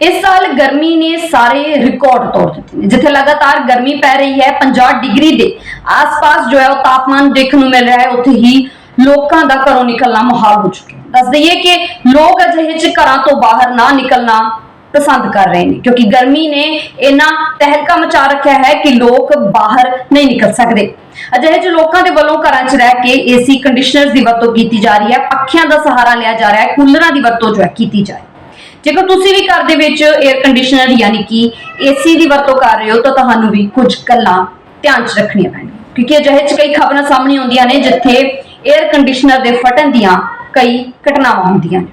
ਇਸ ਸਾਲ ਗਰਮੀ ਨੇ ਸਾਰੇ ਰਿਕਾਰਡ ਤੋੜ ਦਿੱਤੇ ਨੇ। ਜਿੱਥੇ ਲਗਾਤਾਰ ਗਰਮੀ ਪੈ ਰਹੀ ਹੈ 50 ਡਿਗਰੀ ਦੇ ਆਸ-ਪਾਸ ਜੋ ਹੈ ਉਹ ਤਾਪਮਾਨ ਦੇਖਣ ਨੂੰ ਮਿਲ ਰਿਹਾ ਹੈ। ਉੱਥੇ ਹੀ ਲੋਕਾਂ ਦਾ ਘਰੋਂ ਨਿਕਲਣਾ ਮੁਹਾਲ ਹੋ ਚੁੱਕਿਆ ਦੱਸ ਦਈਏ ਕਿ ਲੋਕ ਅਜਿਹੇ ਚ ਘਰਾਂ ਤੋਂ ਬਾਹਰ ਨਾ ਨਿਕਲਣਾ ਪਸੰਦ ਕਰ ਰਹੇ ਨੇ, ਕਿਉਂਕਿ ਗਰਮੀ ਨੇ ਇੰਨਾ ਤਹਿਲਕਾ ਮਚਾ ਰੱਖਿਆ ਹੈ ਕਿ ਲੋਕ ਬਾਹਰ ਨਹੀਂ ਨਿਕਲ ਸਕਦੇ। ਅਜਿਹੇ ਚ ਲੋਕਾਂ ਦੇ ਵੱਲੋਂ ਘਰਾਂ 'ਚ ਰਹਿ ਕੇ ਏਸੀ ਕੰਡੀਸ਼ਨਰਸ ਦੀ ਵਰਤੋਂ ਕੀਤੀ ਜਾ ਰਹੀ ਹੈ। ਪੱਖਿਆਂ ਦਾ ਸਹਾਰਾ ਲਿਆ ਜਾ ਰਿਹਾ ਹੈ। ਕੂਲਰਾਂ ਦੀ ਵਰਤੋਂ ਜੋ ਹੈ ਕੀਤੀ ਜਾ ਰਹੀ ਹੈ। ਜੇਕਰ ਤੁਸੀਂ ਵੀ ਘਰ ਦੇ ਵਿੱਚ 에ਅਰ ਕੰਡੀਸ਼ਨਰ ਯਾਨੀ ਕਿ ਏਸੀ ਦੀ ਵਰਤੋਂ ਕਰ ਰਹੇ ਹੋ, ਤਾਂ ਤੁਹਾਨੂੰ ਵੀ ਕੁਝ ਗੱਲਾਂ ਧਿਆਨ 'ਚ ਰੱਖਣੀਆਂ ਪੈਣਗੀਆਂ। ਕਿਉਂਕਿ ਅਜਿਹੇ 'ਚ ਕਈ ਖਬਰਾਂ ਸਾਹਮਣੇ ਆਉਂਦੀਆਂ ਨੇ ਜਿੱਥੇ 에ਅਰ ਕੰਡੀਸ਼ਨਰ ਦੇ ਫਟਣ ਦੀਆਂ ਕਈ ਘਟਨਾਵਾਂ ਹੁੰਦੀਆਂ ਨੇ।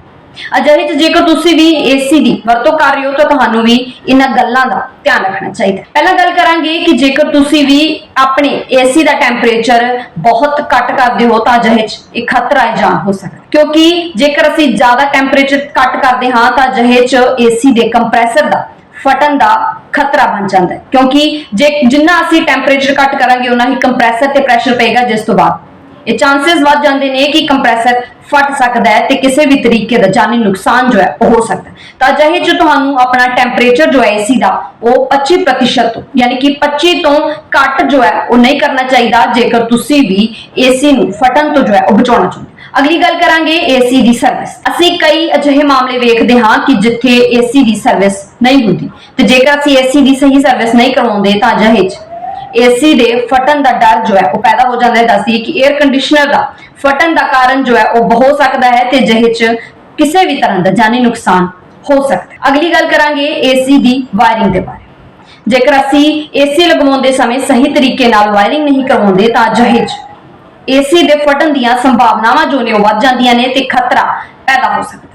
ਅਜਿਹੇ 'ਚ ਜੇਕਰ ਤੁਸੀਂ ਵੀ ਏਸੀ ਦੀ ਵਰਤੋਂ ਕਰ ਰਹੇ ਹੋ ਤਾਂ ਤੁਹਾਨੂੰ ਵੀ ਇਹਨਾਂ ਗੱਲਾਂ ਦਾ ਧਿਆਨ ਰੱਖਣਾ ਚਾਹੀਦਾ ਹੈ। ਪਹਿਲਾਂ ਗੱਲ ਕਰਾਂਗੇ ਕਿ ਜੇਕਰ ਤੁਸੀਂ ਵੀ ਆਪਣੇ ਏਸੀ ਦਾ ਟੈਂਪਰੇਚਰ ਬਹੁਤ ਘੱਟ ਕਰਦੇ ਹੋ ਤਾਂ ਅਜਿਹੇ 'ਚ ਇਹ ਖਤਰਾ ਹੈ ਜਾਨ ਹੋ। ਸਕਦਾ ਕਿਉਂਕਿ ਜੇਕਰ ਅਸੀਂ ਜ਼ਿਆਦਾ ਟੈਂਪਰੇਚਰ ਘੱਟ ਕਰਦੇ ਹਾਂ ਤਾਂ ਅਜਿਹੇ 'ਚ ਏਸੀ ਦੇ ਕੰਪਰੈਸਰ ਦਾ ਫਟਣ ਦਾ ਖਤਰਾ ਬਣ ਜਾਂਦਾ ਹੈ। ਕਿਉਂਕਿ ਜੇ ਜਿੰਨਾ ਅਸੀਂ ਟੈਂਪਰੇਚਰ ਘੱਟ ਕਰਾਂਗੇ ਉਨਾ ਹੀ ਕੰਪਰੈਸਰ ਤੇ ਪ੍ਰੈਸ਼ਰ ਪਏਗਾ ਜਿਸ ਤੋਂ ਬਾਅਦ। ਇਹ ਚਾਂਸਸ ਵੱਧ ਜਾਂਦੇ ਨੇ ਕਿ ਕੰਪਰੈਸਰ ਫਟ ਸਕਦਾ ਹੈ ਤੇ ਕਿਸੇ ਵੀ ਤਰੀਕੇ ਦਾ ਜਾਨੀ ਨੁਕਸਾਨ ਜੋ ਹੈ ਉਹ ਹੋ ਸਕਦਾ ਤਾਂ ਅਜਿਹੇ ਚ ਤੁਹਾਨੂੰ ਆਪਣਾ ਟੈਂਪਰੇਚਰ ਜੋ ਹੈ ਏਸੀ ਦਾ, ਉਹ 25% ਯਾਨੀ ਕਿ 25 ਤੋਂ ਘੱਟ ਜੋ ਹੈ ਉਹ ਨਹੀਂ ਕਰਨਾ ਚਾਹੀਦਾ, ਜੇਕਰ ਤੁਸੀਂ ਵੀ ਏਸੀ ਨੂੰ ਫਟਣ ਤੋਂ ਜੋ ਹੈ ਉਹ ਬਚਾਉਣਾ ਚਾਹੁੰਦੇ ਅਗਲੀ ਗੱਲ ਕਰਾਂਗੇ ਏਸੀ ਦੀ ਸਰਵਿਸ ਅਸੀਂ ਕਈ ਅਜਿਹੇ ਮਾਮਲੇ ਵੇਖਦੇ ਹਾਂ ਕਿ ਜਿੱਥੇ ਏਸੀ ਦੀ ਸਰਵਿਸ ਨਹੀਂ ਹੁੰਦੀ। ਤੇ ਜੇਕਰ ਅਸੀਂ ਏਸੀ ਦੀ ਸਹੀ ਸਰਵਿਸ ਨਹੀਂ ਕਰਵਾਉਂਦੇ ਤਾਂ ਅਜਿਹੇ ਚ ਏਸੀ ਦੇ ਫਟਣ ਦਾ ਡਰ ਜੋ ਹੈ ਉਹ ਪੈਦਾ ਹੋ ਜਾਂਦਾ ਹੈ। ਦੱਸਦੀ ਕਿ 에ਅਰ ਕੰਡੀਸ਼ਨਰ ਦਾ ਫਟਣ ਦਾ ਕਾਰਨ ਜੋ ਹੈ ਉਹ ਹੋ ਸਕਦਾ ਹੈ ਤੇ ਜਿਹੇ ਚ ਕਿਸੇ ਵੀ ਤਰ੍ਹਾਂ ਦਾ ਜਾਨੀ ਨੁਕਸਾਨ ਹੋ ਸਕਦਾ ਹੈ। ਅਗਲੀ ਗੱਲ ਕਰਾਂਗੇ ਏਸੀ ਦੀ ਵਾਇਰਿੰਗ ਦੇ ਬਾਰੇ। ਜੇਕਰ ਅਸੀਂ ਏਸੀ ਲਗਵਾਉਂਦੇ ਸਮੇਂ ਸਹੀ ਤਰੀਕੇ ਨਾਲ ਵਾਇਰਿੰਗ ਨਹੀਂ ਕਰਵਾਉਂਦੇ ਤਾਂ ਜਹੇਜ ਚ ਏਸੀ ਦੇ ਫਟਣ ਦੀਆਂ ਸੰਭਾਵਨਾਵਾਂ ਜੋ ਨੇ ਉਹ ਵੱਧ ਜਾਂਦੀਆਂ ਨੇ ਤੇ ਖਤਰਾ ਪੈਦਾ ਹੋ ਸਕਦਾ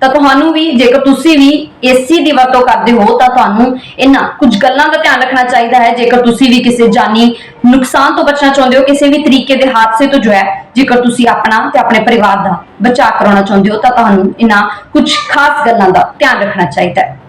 ਤਾਂ ਤੁਹਾਨੂੰ ਵੀ, ਜੇਕਰ ਤੁਸੀਂ ਵੀ ਏਸੀ ਦੀ ਵਰਤੋਂ ਕਰਦੇ ਹੋ, ਤਾਂ ਤੁਹਾਨੂੰ ਇਹਨਾਂ ਕੁਝ ਗੱਲਾਂ ਦਾ ਧਿਆਨ ਰੱਖਣਾ ਚਾਹੀਦਾ ਹੈ। ਜੇਕਰ ਤੁਸੀਂ ਵੀ ਕਿਸੇ ਜਾਨੀ ਨੁਕਸਾਨ ਤੋਂ ਬਚਣਾ ਚਾਹੁੰਦੇ ਹੋ, ਕਿਸੇ ਵੀ ਤਰੀਕੇ ਦੇ ਹਾਦਸੇ ਤੋਂ ਜੋ ਹੈ, ਜੇਕਰ ਤੁਸੀਂ ਆਪਣਾ ਤੇ ਆਪਣੇ ਪਰਿਵਾਰ ਦਾ ਬਚਾਅ ਕਰਾਉਣਾ ਚਾਹੁੰਦੇ ਹੋ, ਤਾਂ ਤੁਹਾਨੂੰ ਇਹਨਾਂ ਕੁਝ ਖਾਸ ਗੱਲਾਂ ਦਾ ਧਿਆਨ ਰੱਖਣਾ ਚਾਹੀਦਾ ਹੈ।